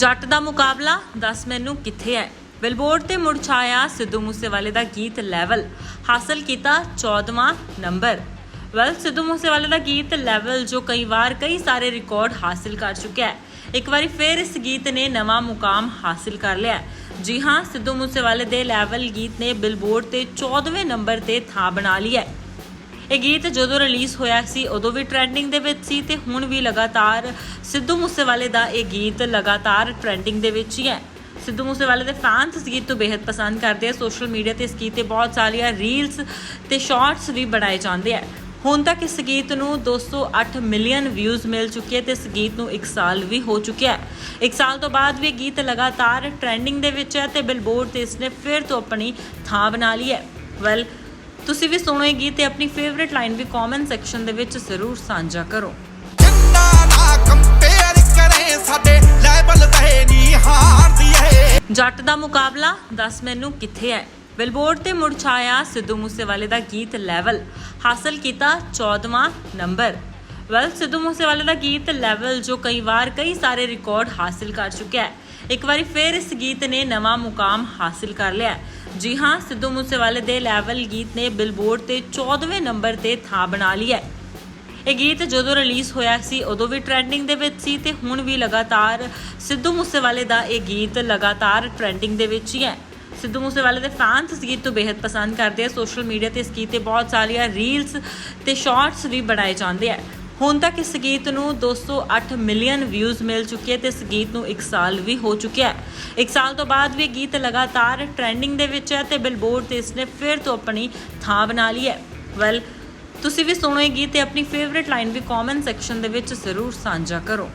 ਜੱਟ ਦਾ ਮੁਕਾਬਲਾ? ਦੱਸ ਮੈਨੂੰ ਕਿੱਥੇ ਹੈ? ਬਿਲਬੋਰਡ ਤੇ ਮੁੜ ਛਾਇਆ ਸਿੱਧੂ ਮੂਸੇਵਾਲੇ ਦਾ ਗੀਤ ਲੈਵਲ ਹਾਸਲ ਕੀਤਾ 14ਵਾਂ ਨੰਬਰ ਵੈਲ ਸਿੱਧੂ ਮੂਸੇਵਾਲੇ ਦਾ ਗੀਤ ਲੈਵਲ ਜੋ ਕਈ ਵਾਰ ਕਈ ਸਾਰੇ ਰਿਕਾਰਡ ਹਾਸਲ ਕਰ ਚੁੱਕਿਆ ਹੈ। ਇੱਕ ਵਾਰੀ ਫੇਰ ਇਸ ਗੀਤ ਨੇ ਨਵਾਂ ਮੁਕਾਮ ਹਾਸਲ ਕਰ ਲਿਆ ਜੀ ਹਾਂ, ਸਿੱਧੂ ਮੂਸੇਵਾਲੇ ਦੇ ਲੈਵਲ ਗੀਤ ਨੇ ਬਿਲਬੋਰਡ ਤੇ 14ਵੇਂ ਨੰਬਰ ਤੇ ਥਾਂ ਬਣਾ ਲਈ ਹੈ। ਇਹ ਗੀਤ ਜਦੋਂ ਰਿਲੀਜ਼ ਹੋਇਆ ਸੀ, ਉਦੋਂ ਵੀ ਟ੍ਰੈਂਡਿੰਗ ਦੇ ਵਿੱਚ ਸੀ ਤੇ ਹੁਣ ਵੀ ਲਗਾਤਾਰ ਸਿੱਧੂ ਮੂਸੇਵਾਲੇ ਦਾ ਇਹ ਗੀਤ ਲਗਾਤਾਰ ਟ੍ਰੈਂਡਿੰਗ ਦੇ ਵਿੱਚ ਹੀ ਹੈ। ਸਿੱਧੂ ਮੂਸੇਵਾਲੇ ਦੇ ਫੈਨਸ ਇਸ ਗੀਤ ਨੂੰ ਬੇहद ਪਸੰਦ ਕਰਦੇ ਆ। ਸੋਸ਼ਲ ਮੀਡੀਆ ਤੇ ਇਸ ਗੀਤ ਤੇ ਬਹੁਤ ਸਾਰੀਆਂ ਰੀਲਸ ਤੇ ਸ਼ਾਰਟਸ ਵੀ ਬਣਾਏ ਜਾਂਦੇ ਆ। ਹੁਣ ਤੱਕ ਇਸ ਗੀਤ ਨੂੰ 208 ਮਿਲੀਅਨ ਵਿਊਜ਼ ਮਿਲ ਚੁੱਕੇ ਹੈ ਤੇ ਇਸ ਗੀਤ ਨੂੰ 1 ਸਾਲ ਵੀ ਹੋ ਚੁੱਕਿਆ ਹੈ। 1 ਸਾਲ ਤੋਂ ਬਾਅਦ ਵੀ ਇਹ ਗੀਤ ਲਗਾਤਾਰ ਟ੍ਰੈਂਡਿੰਗ ਦੇ ਵਿੱਚ ਹੈ ਤੇ ਬਿਲਬੋਰਡ ਤੇ ਇਸਨੇ ਫਿਰ ਤੋਂ ਆਪਣੀ ਥਾਂ ਬਣਾ ਲਈ ਹੈ। ਵੈਲ ਤੁਸੀਂ ਵੀ ਸੁਣੋ ਇਹ ਗੀਤ ਤੇ ਆਪਣੀ ਫੇਵਰਿਟ ਲਾਈਨ ਵੀ ਕਮੈਂਟ ਸੈਕਸ਼ਨ ਦੇ ਵਿੱਚ ਜ਼ਰੂਰ ਸਾਂਝਾ ਕਰੋ। ਜੱਟ ਦਾ ਮੁਕਾਬਲਾ ਦੱਸ ਮੈਨੂੰ ਕਿੱਥੇ ਹੈ? ਬਿਲਬੋਰਡ ਤੇ ਮੁੜ ਛਾਇਆ ਸਿੱਧੂ ਮੂਸੇਵਾਲੇ ਦਾ ਗੀਤ ਲੈਵਲ ਹਾਸਲ ਕੀਤਾ 14ਵਾਂ ਨੰਬਰ ਵੈਲ ਸਿੱਧੂ ਮੂਸੇਵਾਲੇ ਦਾ ਗੀਤ ਲੈਵਲ ਜੋ ਕਈ ਵਾਰ ਕਈ ਸਾਰੇ ਰਿਕਾਰਡ ਹਾਸਲ ਕਰ ਚੁੱਕਿਆ ਹੈ। ਇੱਕ ਵਾਰੀ ਫੇਰ ਇਸ ਗੀਤ ਨੇ ਨਵਾਂ ਮੁਕਾਮ ਹਾਸਲ ਕਰ ਲਿਆ। ਜੀ ਹਾਂ, ਸਿੱਧੂ ਮੂਸੇਵਾਲੇ ਦੇ ਲੈਵਲ ਗੀਤ ਨੇ ਬਿਲਬੋਰਡ ਤੇ 14ਵੇਂ ਨੰਬਰ ਤੇ ਥਾਂ ਬਣਾ ਲਈ ਹੈ। ਇਹ ਗੀਤ ਜਦੋਂ ਰਿਲੀਜ਼ ਹੋਇਆ ਸੀ, ਉਦੋਂ ਵੀ ਟ੍ਰੈਂਡਿੰਗ ਦੇ ਵਿੱਚ ਸੀ ਤੇ ਹੁਣ ਵੀ ਲਗਾਤਾਰ ਸਿੱਧੂ ਮੂਸੇਵਾਲੇ ਦਾ ਇਹ ਗੀਤ ਲਗਾਤਾਰ ਟ੍ਰੈਂਡਿੰਗ ਦੇ ਵਿੱਚ ਹੀ ਹੈ। ਸਿੱਧੂ ਮੂਸੇਵਾਲੇ ਦੇ ਫੈਨਸ ਇਸ ਗੀਤ ਨੂੰ ਬੇहद ਪਸੰਦ ਕਰਦੇ ਆ। ਸੋਸ਼ਲ ਮੀਡੀਆ ਤੇ ਇਸ ਗੀਤ ਤੇ ਬਹੁਤ ਸਾਰੀਆਂ ਰੀਲਸ ਤੇ ਸ਼ਾਰਟਸ ਵੀ ਬਣਾਏ ਜਾਂਦੇ ਆ। ਹੁਣ ਤੱਕ ਇਸ ਗੀਤ ਨੂੰ 208 ਮਿਲੀਅਨ ਵਿਊਜ਼ ਮਿਲ ਚੁੱਕੇ ਤੇ ਇਸ ਗੀਤ ਨੂੰ 1 ਸਾਲ ਵੀ ਹੋ ਚੁੱਕਿਆ ਹੈ। 1 ਸਾਲ ਤੋਂ ਬਾਅਦ ਵੀ ਗੀਤ ਲਗਾਤਾਰ ਟ੍ਰੈਂਡਿੰਗ ਦੇ ਵਿੱਚ ਹੈ ਤੇ ਬਿਲਬੋਰਡ ਤੇ ਇਸ ਨੇ ਫਿਰ ਤੋਂ ਆਪਣੀ ਥਾਂ ਬਣਾ ਲਈ ਹੈ। ਵੈਲ ਤੁਸੀਂ ਵੀ ਸੁਣੋ ਇਹ ਗੀਤ ਤੇ ਆਪਣੀ ਫੇਵਰਿਟ ਲਾਈਨ ਵੀ ਕਮੈਂਟ ਸੈਕਸ਼ਨ ਦੇ ਵਿੱਚ ਜ਼ਰੂਰ ਸਾਂਝਾ ਕਰੋ।